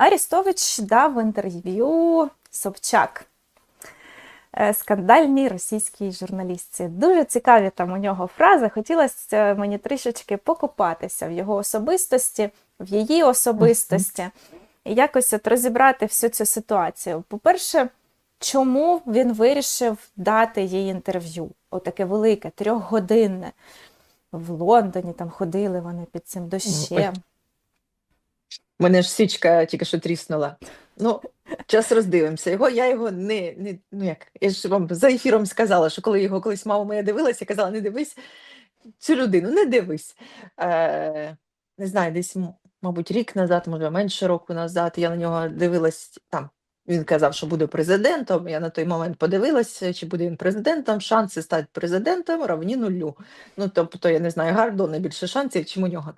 Арістович дав інтерв'ю Собчак, е, скандальній російській журналістці. Дуже цікаві там у нього фрази. Хотілося мені трішечки покопатися в його особистості, в її особистості, і якось от розібрати всю цю ситуацію. По-перше, чому він вирішив дати їй інтерв'ю? Отаке велике, трьохгодинне. В Лондоні там ходили вони під цим дощем. Мене ж січка тільки що тріснула. Ну, час роздивимося. Його, я його не, не, ну як, я ж вам за ефіром сказала, що коли його колись мама моя дивилася, я казала, не дивись цю людину, не дивись. Е, не знаю, десь, мабуть, рік назад, може, менше року назад, я на нього дивилась там. Він казав, що буде президентом. Я на той момент подивилася, чи буде він президентом. Шанси стати президентом равні нулю. Ну, тобто, я не знаю, Гардона більше шансів, чим у нього.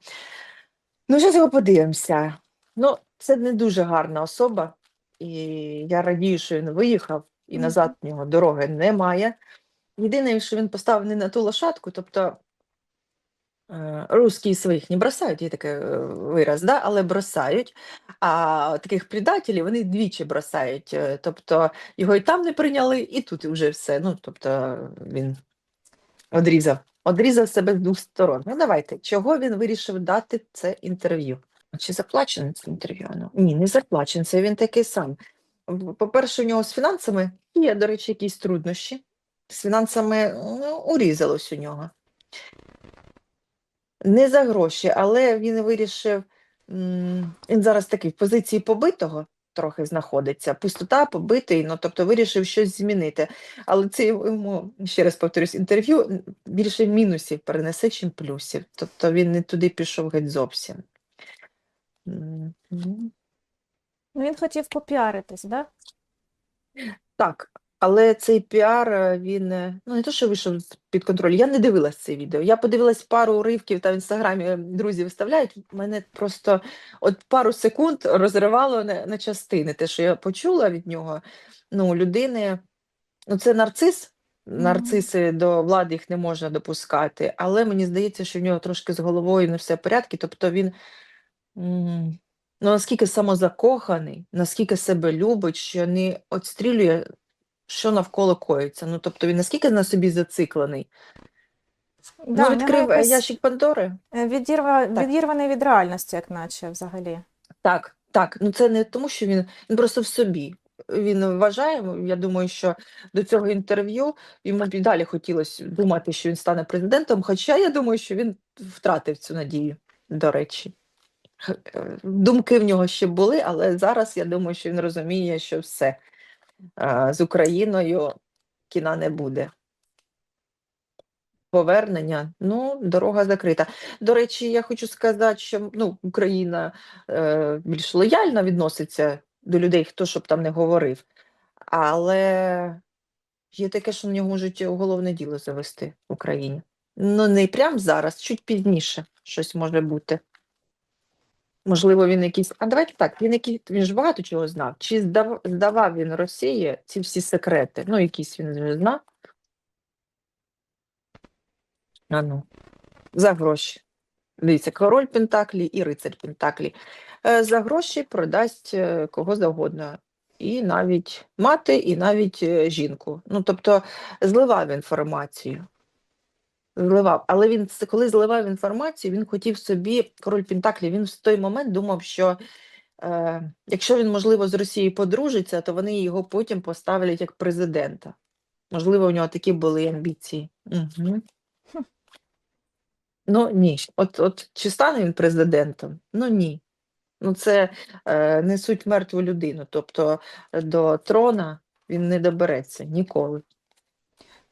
Ну, зараз його подивимося. Ну, це не дуже гарна особа, і я радію, що він виїхав, і назад в нього дороги немає. Єдине, що він поставив не на ту лошадку, тобто е, русські своїх не бросають, є такий е, вираз, да? але бросають. А таких предателів вони двічі бросають. е, Тобто його і там не прийняли, і тут вже все. Ну, тобто він одрізав. Одрізав себе з двох сторон. Ну, давайте, чого він вирішив дати це інтерв'ю? Чи заплачене це інтерв'ю? Ну, ні, не заплачене, це він такий сам. По-перше, у нього з фінансами є, до речі, якісь труднощі. З фінансами ну, урізалось у нього. Не за гроші, але він вирішив, він зараз такий в позиції побитого трохи знаходиться, пустота, побитий, ну тобто вирішив щось змінити. Але це йому, ще раз повторюсь, інтерв'ю більше мінусів перенесе, чим плюсів. Тобто він не туди пішов геть зовсім. Ну, він хотів попіаритись, да? Так, але цей піар, е, він е, ну не то, що вийшов під контроль. Я не дивилась це відео. Я подивилась пару уривків там в інстаграмі е, друзі виставляють. Мене просто от пару секунд розривало на, на частини. Те, що я почула від нього, ну, людини, ну це нарцис. Нарциси до влади їх не можна допускати, але мені здається, що в нього трошки з головою не все в порядку. Тобто він м, ну, наскільки самозакоханий, наскільки себе любить, що не отстрілює що навколо коїться. Ну, тобто він наскільки на собі зациклений. Да, ну, в нього відкрив е, якось, ящик Пандори. е, відірва... Так. відірваний від реальності, як наче взагалі. Так, так. Ну це не тому, що він, він просто в собі. Він вважає, я думаю, що до цього інтерв'ю йому б і далі хотілося думати, що він стане президентом. Хоча я думаю, що він втратив цю надію, до речі. Е, Думки в нього ще були, але зараз я думаю, що він розуміє, що все з Україною кіна не буде. Повернення, ну, дорога закрита. До речі, я хочу сказати, що ну, Україна е, більш лояльно відноситься до людей, хто щоб там не говорив. Але є таке, що на нього можуть уголовне діло завести в Україні. Ну, не прямо зараз, чуть пізніше щось може бути. Можливо, він якийсь. А давайте так, він який він ж багато чого знав. Чи здав... здавав він Росії ці всі секрети? Ну, якісь він вже знав. А ну, за гроші. Дивіться, король Пентаклі і рицарь Пентаклі. Е, За гроші продасть е, кого завгодно. І навіть мати, і навіть е, жінку. Ну, тобто, зливав інформацію. Зливав. Але він, с- коли зливав інформацію, він хотів собі, король Пентаклі, він в той момент думав, що е, якщо він, можливо, з Росією подружиться, то вони його потім поставлять як президента. Можливо, у нього такі були амбіції. Угу. Ну ні. От, от чи стане він президентом? Ну ні. Ну це е, несуть мертву людину. Тобто е, до трона він не добереться ніколи.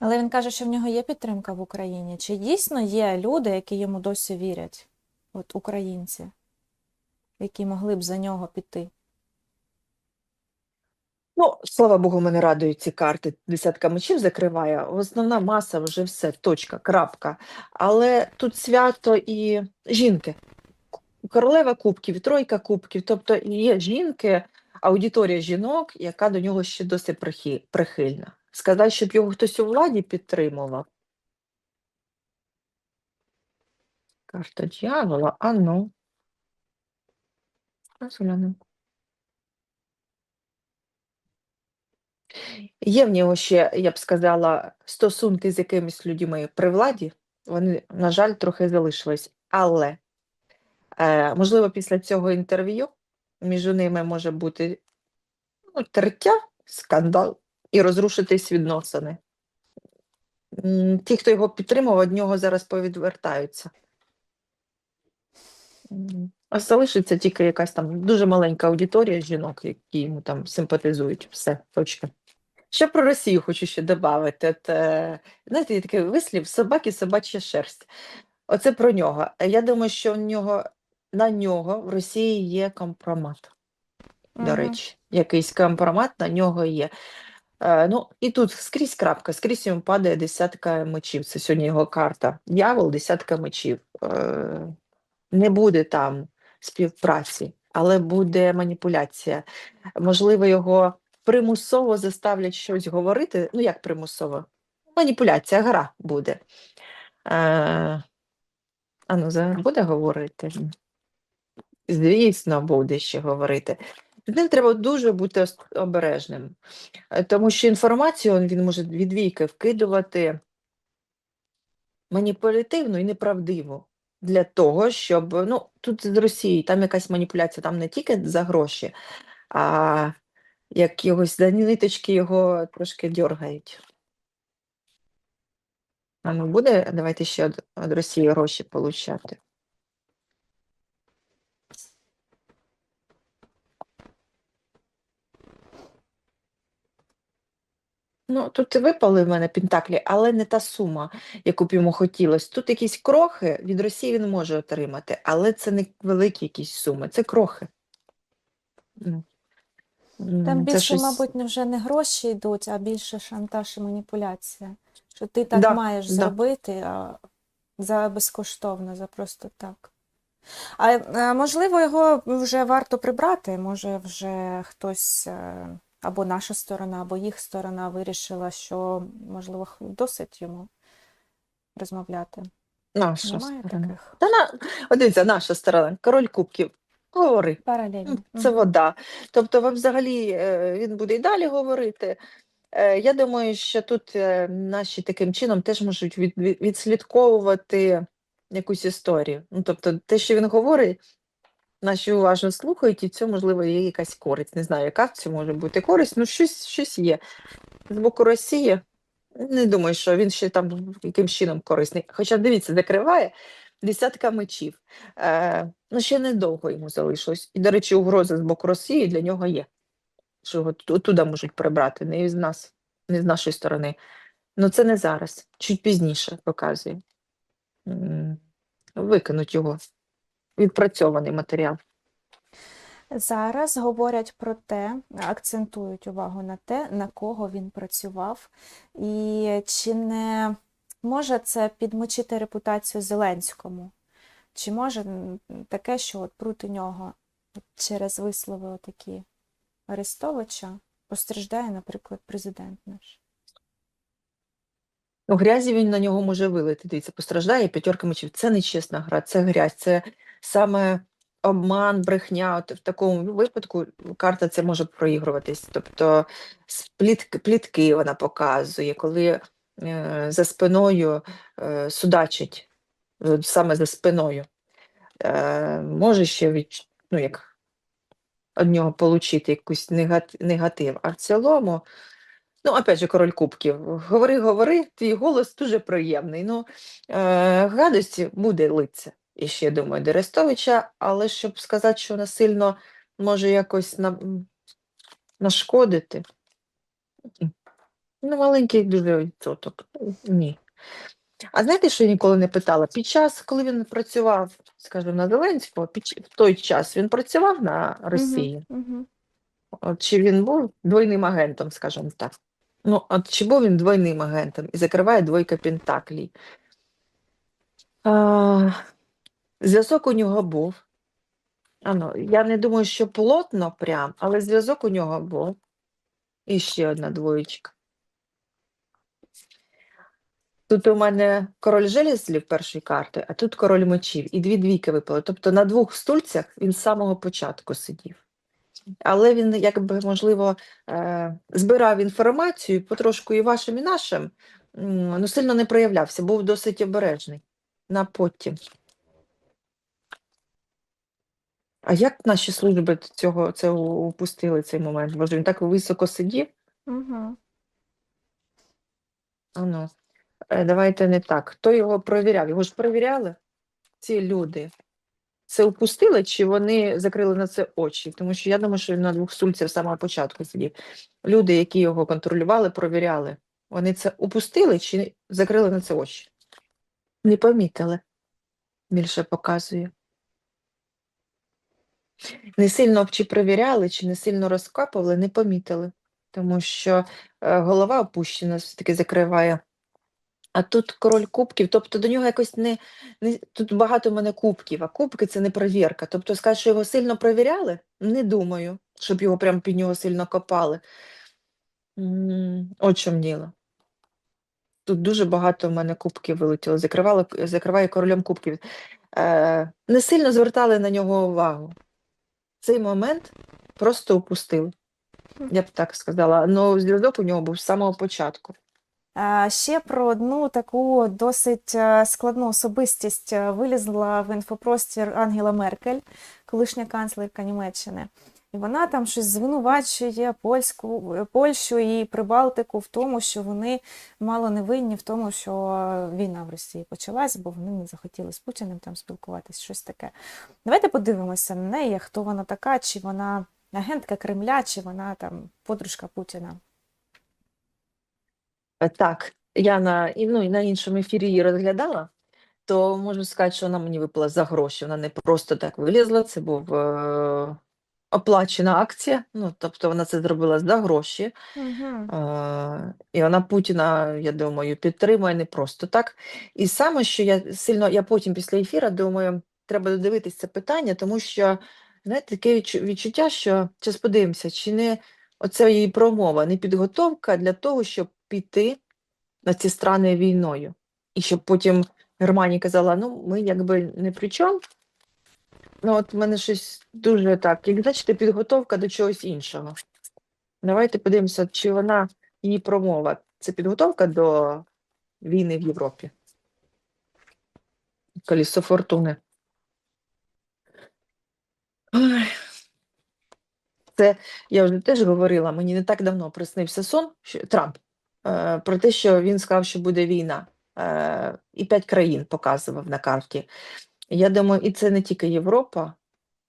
Але він каже, що в нього є підтримка в Україні. Чи дійсно є люди, які йому досі вірять? От українці, які могли б за нього піти? Ну, слава Богу, мене радують ці карти. Десятка мечів закриває. Основна маса вже все, точка, крапка. Але тут свято і жінки. Королева кубків, тройка кубків. Тобто є жінки, аудиторія жінок, яка до нього ще прихи- прихильна. Сказати, щоб його хтось у владі підтримував. Карта дьявола, а ну. Є в нього ще, я б сказала, стосунки з якимись людьми при владі. Вони, на жаль, трохи залишились. Але, е, можливо, після цього інтерв'ю між ними може бути ну, тертя, скандал і розрушитись відносини. Ті, хто його підтримував, від нього зараз повідвертаються. А залишиться тільки якась там дуже маленька аудиторія жінок, які йому там симпатизують. Все, точка. Що про Росію хочу ще додати. Е, знаєте, є такий вислів собаки собача шерсть. Оце про нього. Я думаю, що в нього, на нього в Росії є компромат. До речі, якийсь компромат на нього є. Е, ну, і тут скрізь крапка, скрізь йому падає десятка мечів. Це сьогодні його карта. Дьявол, десятка мечів. Е, не буде там співпраці, але буде маніпуляція. Можливо, його примусово заставлять щось говорити. Ну, як примусово? Маніпуляція, гра буде. Е, а ну, зараз буде говорити? Звісно, буде ще говорити. З ним треба дуже бути обережним, е, тому що інформацію він- може від віки вкидувати маніпулятивну і неправдиву для того, щоб ну тут з Росії там якась маніпуляція, там не тільки за гроші, а як йогось за ниточки його трошки дьоргають. А ну буде, давайте ще від Росії гроші получати. Ну, тут випали в мене пентаклі, але не та сума, яку б йому хотілося. Тут якісь крохи від Росії він може отримати, але це не великі якісь суми, це крохи. Ну, Там це більше, щось- мабуть, не вже не гроші йдуть, а більше шантаж і маніпуляція. Що ти так Да, маєш да. зробити, а за безкоштовно, за просто так. А е, можливо, його вже варто прибрати, може вже хтось, е, або наша сторона, або їх сторона вирішила, що, можливо, досить йому розмовляти. Наша Немає сторона. таких Та на, дивіться, наша сторона, король кубків. Говори. паралельно. Це вода. Тобто, взагалі е, він буде і далі говорити. Е, Я думаю, що тут е, наші таким чином теж можуть від, від- відслідковувати якусь історію. Ну, тобто, те, що він говорить, наші уважно слухають, і це, можливо, є якась користь. Не знаю, яка це може бути користь, ну щось, щось є. З боку Росії, не думаю, що він ще там якимсь чином корисний. Хоча, дивіться, закриває десятка мечів. Е, ну, ще недовго йому залишилось. І, до речі, угроза з боку Росії для нього є. Що його ту- туди можуть прибрати, не з нас, не з нашої сторони. Ну це не зараз, чуть пізніше показує. Викинуть його. Відпрацьований матеріал. Зараз говорять про те, акцентують увагу на те, на кого він працював, і чи не може це підмочити репутацію Зеленському? Чи може таке, що от проти нього через вислови такі Арестовича постраждає, наприклад, президент наш? Ну, грязі він на нього може вилити. Дивіться, постраждає п'ятерка мечів. Це не чесна гра, це грязь, це саме обман, брехня. От в такому випадку карта це може проігруватись. Тобто плітки вона показує, коли е, за спиною е, судачить, е, саме за спиною. Е, може ще від, ну, як від нього отримати якийсь негатив. А в цілому. Ну, опять же, король кубків. Говори, говори, твій голос дуже приємний. Ну, е, гадості буде литься, і ще думаю, до Арестовича, але щоб сказати, що вона сильно може якось на, нашкодити. Ну, маленький дуже відсоток. Ні. А знаєте, що я ніколи не питала? Під час, коли він працював, скажімо, на Зеленського, під, в той час він працював на Росії. Мгм, мгм. От чи він був двойним агентом, скажімо так. Ну, от чи був він двойним агентом і закриває двойка Пентаклей. А, зв'язок у нього був. А ну, я не думаю, що плотно прям, але зв'язок у нього був. І ще одна двоєчка. Тут у мене король железлів першої карти, а тут король мечів. І дві двійки випали. Тобто на двох стульцях він з самого початку сидів. але він якби можливо е, збирав інформацію потрошку і вашим, і нашим, м, ну сильно не проявлявся, був досить обережний на потім. А як наші служби цього це у- упустили цей момент? Боже, він так високо сидів. Угу. Ану, е, давайте не так. Хто його провіряв? Його ж перевіряли ці люди. Це упустили, чи вони закрили на це очі? Тому що я думаю, що він на двох стульцях з самого початку сидів. Люди, які його контролювали, провіряли, вони це упустили чи закрили на це очі? Не помітили. Більше показує. Не сильно чи перевіряли, чи не сильно розкапували, не помітили. Тому що е, голова опущена, все-таки закриває. А тут король кубків, тобто до нього якось не, не тут багато в мене кубків, а кубки це не провірка. Тобто сказати, що його сильно провіряли? Не думаю, щоб його прямо під нього сильно копали. От чому діло. Тут дуже багато в мене кубків вилетіло. Закривало, закриває королем кубків. Е, не сильно звертали на нього увагу. Цей момент просто упустили. Я б так сказала. але зв'язок у нього був з самого початку. Ще про одну таку досить е, складну особистість е, вилізла в інфопростір Ангела Меркель, колишня канцлерка Німеччини. І вона там щось звинувачує польську, Польщу і Прибалтику в тому, що вони мало не винні в тому, що війна в Росії почалась, бо вони не захотіли з Путіним там спілкуватись, щось таке. Давайте подивимося на неї, хто вона така, чи вона агентка Кремля, чи вона там подружка Путіна. Е, Так, я на, ну, на іншому ефірі її розглядала, то можу сказати, що вона мені випала за гроші. Вона не просто так вилізла, це був е, оплачена акція. Ну, тобто вона це зробила за гроші. Угу. Е, і вона Путіна, я думаю, підтримує не просто так. І саме, що я сильно, я потім після ефіру думаю, треба додивитись це питання, тому що, знаєте, таке відчу- відчуття, що зараз подивимося, чи не оця її промова, не підготовка для того, щоб піти на ці страни війною. І щоб потім Германія казала, ну, ми якби не при чому. Ну, от в мене щось дуже так, як бачите, підготовка до чогось іншого. Давайте подивимося, чи вона, її промова, це підготовка до війни в Європі. Колісо фортуни. Це я вже теж говорила, мені не так давно приснився сон, що Трамп, е, про те, що він сказав, що буде війна. Е, і п'ять країн показував на карті. Я думаю, і це не тільки Європа,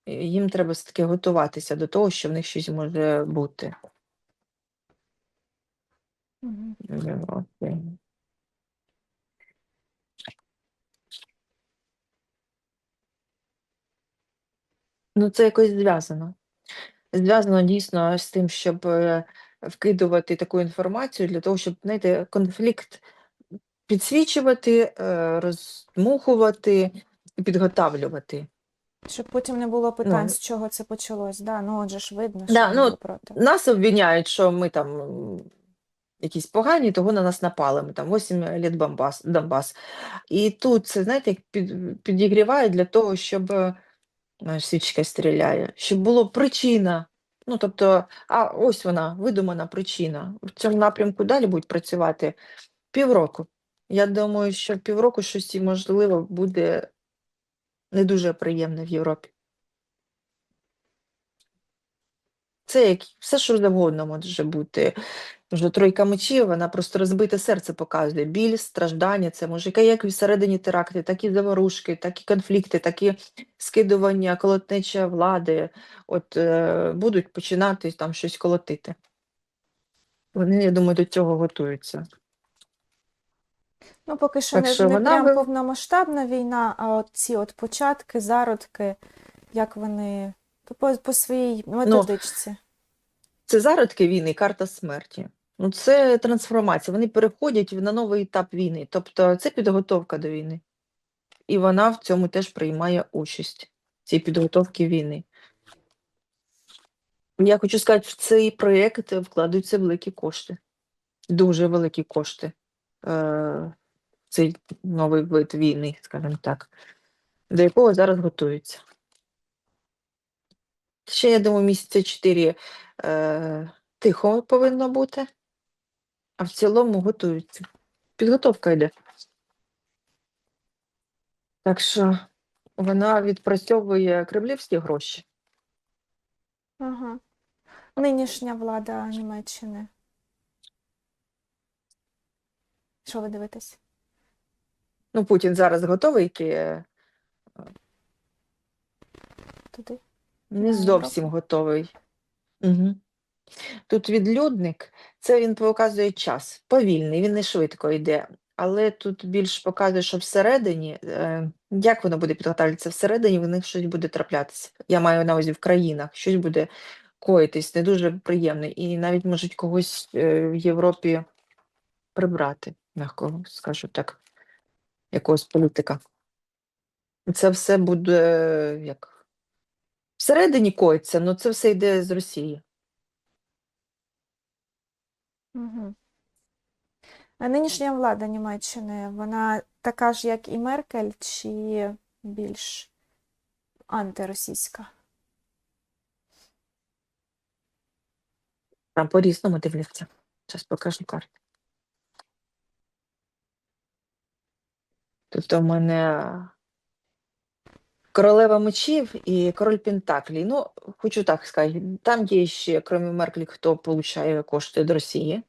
їм треба все-таки готуватися до того, що в них щось може бути. Європі. Ну, це якось зв'язано. Зв'язано дійсно з тим, щоб е, вкидувати таку інформацію для того, щоб, знаєте, конфлікт підсвічувати, е, роздмухувати і підготавлювати. Щоб потім не було питань, Ну. з чого це почалось. Да, ну отже ж видно, що Да, вони ну, були проти. Нас обвиняють, що ми там м, якісь погані, того на нас напали. Ми там 8 літ Бомбас, Донбас. І тут це, знаєте, як під, підігрівають для того, щоб е, свічка стріляє, щоб була причина. Ну, тобто, а ось вона, видумана причина. В цьому напрямку далі будуть працювати півроку. Я думаю, що півроку щось і, можливо буде не дуже приємне в Європі. Це як все, що завгодно може бути. Вже тройка мечів, вона просто розбите серце показує. Біль, страждання, це може як всередині теракти, так і заворушки, так і конфлікти, так і скидування, колотнеча влади. От е, будуть починати там щось колотити. Вони, я думаю, до цього готуються. Ну, поки що Так не, що не вона прям повномасштабна війна, а от ці от початки, зародки, як вони по, по своїй Ну, методичці. Це зародки війни, карта смерті. Ну, це трансформація. Вони переходять на новий етап війни. Тобто це підготовка до війни. І вона в цьому теж приймає участь, цій підготовці війни. Я хочу сказати, в цей проєкт вкладаються великі кошти. Дуже великі кошти. Е, цей новий вид війни, скажімо так, до якого зараз готуються. Ще, я думаю, місяця 4 е, тихо повинно бути, а в цілому готуються. Підготовка йде. Так що вона відпрацьовує кремлівські гроші. Ага. Нинішня влада Німеччини. Що ви дивитесь? Ну, Путін зараз готовий йти, е, Туди? не зовсім готовий. Угу. Тут відлюдник, це він показує час. Повільний, він не швидко йде. Але тут більш показує, що всередині, е, як воно буде підготовлятися, всередині в них щось буде траплятися. Я маю на увазі в країнах, щось буде коїтись, не дуже приємне. І навіть можуть когось е, в Європі прибрати, м'яко скажу так, якогось політика. Це все буде як всередині коїться, але це все йде з Росії. Угу. А нинішня влада Німеччини, вона така ж, як і Меркель, чи більш антиросійська? Там по-різному дивляться. Зараз покажу карту. Тут у мене королева мечів і король Пентаклі. Ну, хочу так сказати, там є ще, крім Мерклі, хто получає кошти від Росії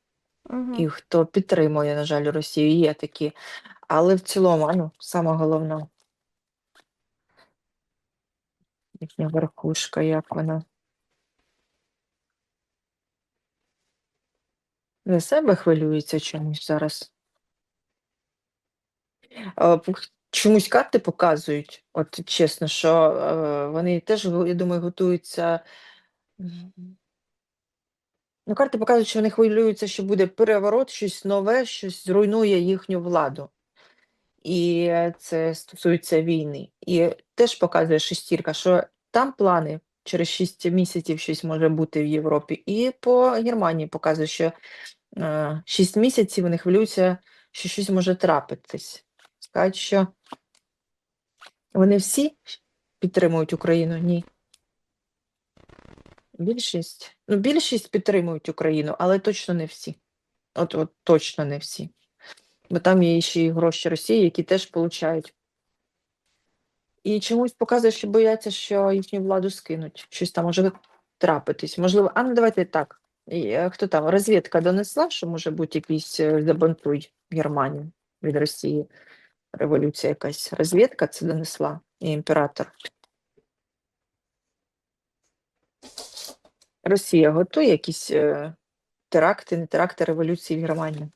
Угу. і хто підтримує, на жаль, Росію, є такі. Але в цілому, ну, сама головна. Їхня верхушка, як вона. За себе хвилюється чомусь зараз. Е, Чомусь карти показують, от чесно, що е, вони теж, я думаю, готуються. Ну, карти показують, що вони хвилюються, що буде переворот, щось нове, щось зруйнує їхню владу. І це стосується війни. І теж показує шестірка, що там плани через 6 місяців щось може бути в Європі. І по Германії показує, що е, 6 місяців вони хвилюються, що щось може трапитись. Скажуть, що вони всі підтримують Україну? Ні. Більшість. Ну, більшість підтримують Україну, але точно не всі. От, от точно не всі. Бо там є ще й гроші Росії, які теж получають. І чомусь показує, що бояться, що їхню владу скинуть. Щось там може трапитись. Можливо, а ну давайте так. Е, Хто там? Розвідка донесла, що може бути якийсь е, забантуй в Германії від Росії. Революція якась. Розвідка це донесла і імператор. Росія готує якісь е, теракти, не теракти революції в Германії.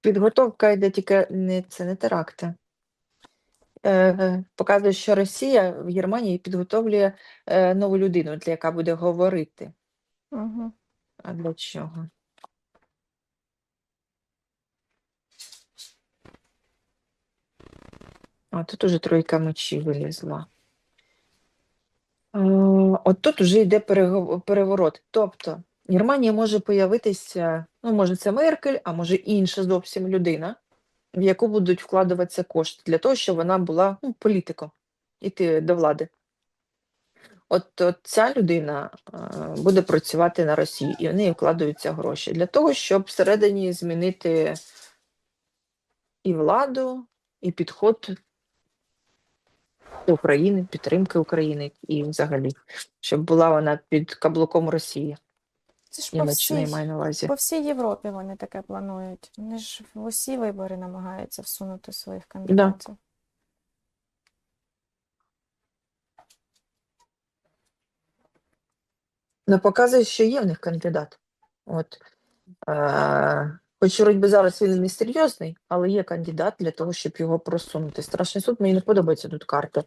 Підготовка йде тільки не це не теракти. Е, показує, що Росія в Германії підготовлює е, нову людину, для яка буде говорити. Угу. А для чого? А тут уже тройка мечів вилізла. Е, От тут уже йде переворот. Тобто Германія може появитися, ну, може, це Меркель, а може інша зовсім людина, в яку будуть вкладуватися кошти для того, щоб вона була ну, політиком, іти до влади. От, от ця людина е, буде працювати на Росії, і в неї вкладаються гроші для того, щоб всередині змінити і владу, і підход України, підтримки України і взагалі, щоб була вона під каблуком Росії. Це ж по Німеччина я всій, маю на увазі. по всій Європі вони таке планують. Вони ж в усі вибори намагаються всунути своїх кандидатів. Ну, показує, що є в них кандидат. От. Е, хоч би зараз він не серйозний, але є кандидат для того, щоб його просунути. Страшний суд мені не подобається тут карта.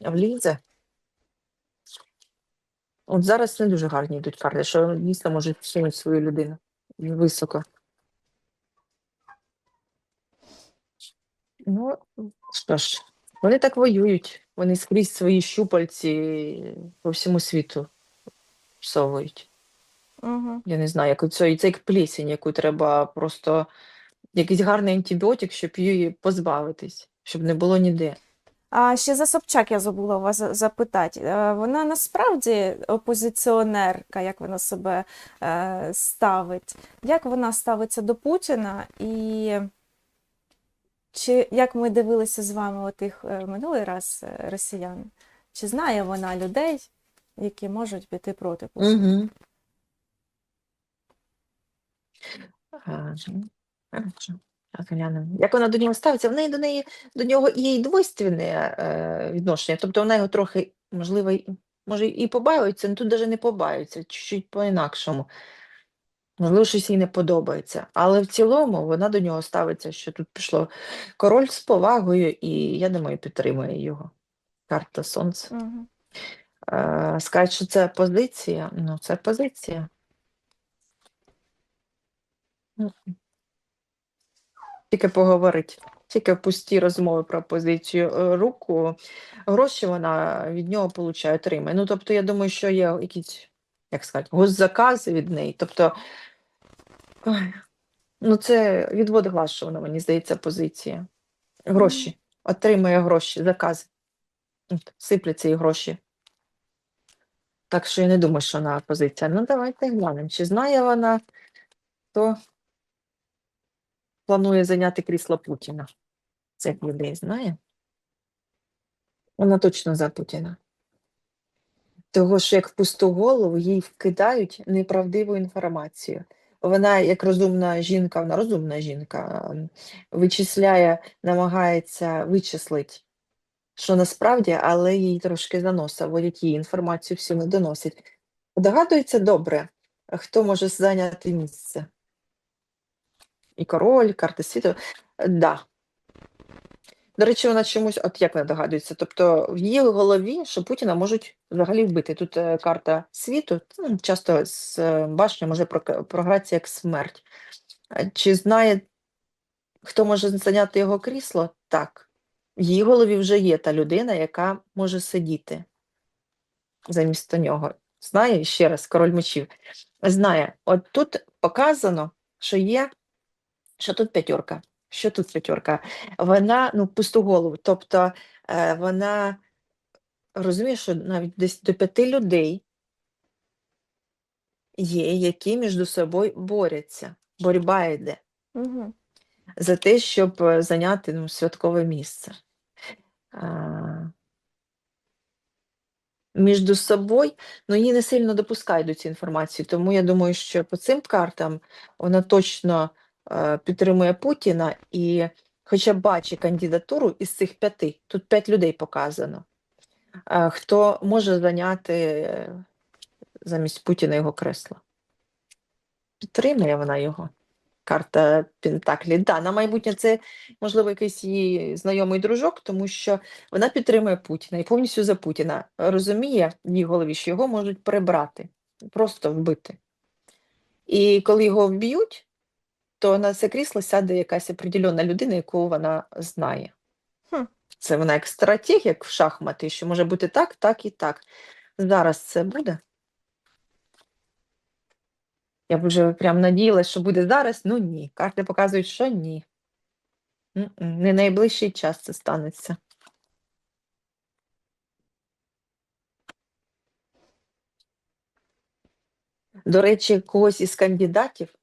Влізе. От зараз не дуже гарні йдуть карти, що дійсно можуть всунути свою людину високо. Ну, що ж, вони так воюють. Вони скрізь свої щупальці по всьому світу всовують. Угу. Я не знаю, як це, це як плісень, яку треба просто якийсь гарний антибіотик, щоб її позбавитись, щоб не було ніде. А ще за Собчак я забула вас за- запитати. Е, Вона насправді опозиціонерка, як вона себе е, ставить. Як вона ставиться до Путіна? І чи як ми дивилися з вами отих е, минулий раз е, росіян? Чи знає вона людей, які можуть піти проти Путіна? Угу. Глянемо. Як вона до нього ставиться? В неї до неї до нього є й двойственне е, відношення. Тобто вона його трохи, можливо, може, і побаюється, але тут навіть не побаюється, чуть-чуть по-інакшому. Можливо, щось їй не подобається. Але в цілому вона до нього ставиться, що тут пішло король з повагою, і я думаю, підтримує його. Карта Сонце. Угу. Е, Сказати, що це позиція, ну це позиція. Тільки поговорить, тільки пусті розмови про позицію Е, руку, гроші вона від нього получає, отримає. Ну, тобто, я думаю, що є якісь, як сказати, госзакази від неї. Тобто, ой, ну це відвод глаз, що вона, мені здається, позиція. Гроші. Отримує гроші, закази. Сипляться і гроші. Так що я не думаю, що вона позиція. Ну, давайте глянемо. Чи знає вона, хто планує зайняти крісло Путіна? Цих людей знає? Вона точно за Путіна. Того, що як в пусту голову їй вкидають неправдиву інформацію. Вона, як розумна жінка, вона розумна жінка, вичисляє, намагається вичислити, що насправді, але їй трошки заноса, вводять їй інформацію всю не доносять. Догадується добре, хто може зайняти місце. І король, карти світу. Е, Да. До речі, вона чомусь, от як вона догадується, тобто в її голові, що Путіна можуть взагалі вбити. Тут е, карта світу, ну, часто з е, башня може програтися як смерть. Е, Чи знає, хто може зайняти його крісло? Так. В її голові вже є та людина, яка може сидіти замість нього. Знає ще раз, король мечів. Знає, от тут показано, що є, що тут п'ятерка. Що тут п'ятерка? Вона ну, пусту голову. Тобто е, вона розуміє, що навіть десь до п'яти людей є, які між собою борються. Боротьба йде Угу. за те, щоб е, зайняти ну, святкове місце. А, між собою, ну її не сильно допускають до цієї інформації, тому я думаю, що по цим картам вона точно е, підтримує Путіна і хоча б бачить кандидатуру із цих п'яти, тут п'ять людей показано, хто може зайняти е, замість Путіна його кресло. Підтримує вона його. Карта Пентаклі. Да, на майбутнє це, можливо, якийсь її знайомий дружок, тому що вона підтримує Путіна і повністю за Путіна. Розуміє в її голові, що його можуть прибрати, просто вбити. І коли його вб'ють, то на це крісло сяде якась определена людина, яку вона знає. Це вона як стратег, як в шахмати, що може бути так, так і так. Зараз це буде. Я б вже прям надіялась, що буде зараз, ну ні. Карти показують, що ні. Не найближчий час це станеться. До речі, когось із кандидатів,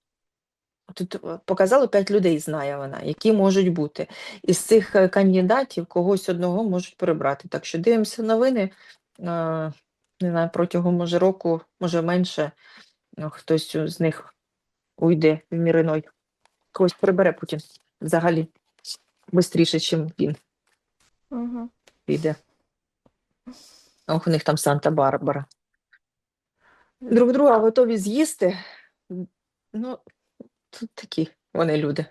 тут е, показали п'ять людей, знає вона, які можуть бути. Із цих е, кандидатів когось одного можуть перебрати. Так що дивимося новини. Не знаю, протягом може року, може менше, ну, хтось з них уйде в мір іной. Когось прибере Путін взагалі швидше, ніж він Угу. піде. Ох, у них там Санта-Барбара. Друг друга готові з'їсти. Ну, тут такі вони люди.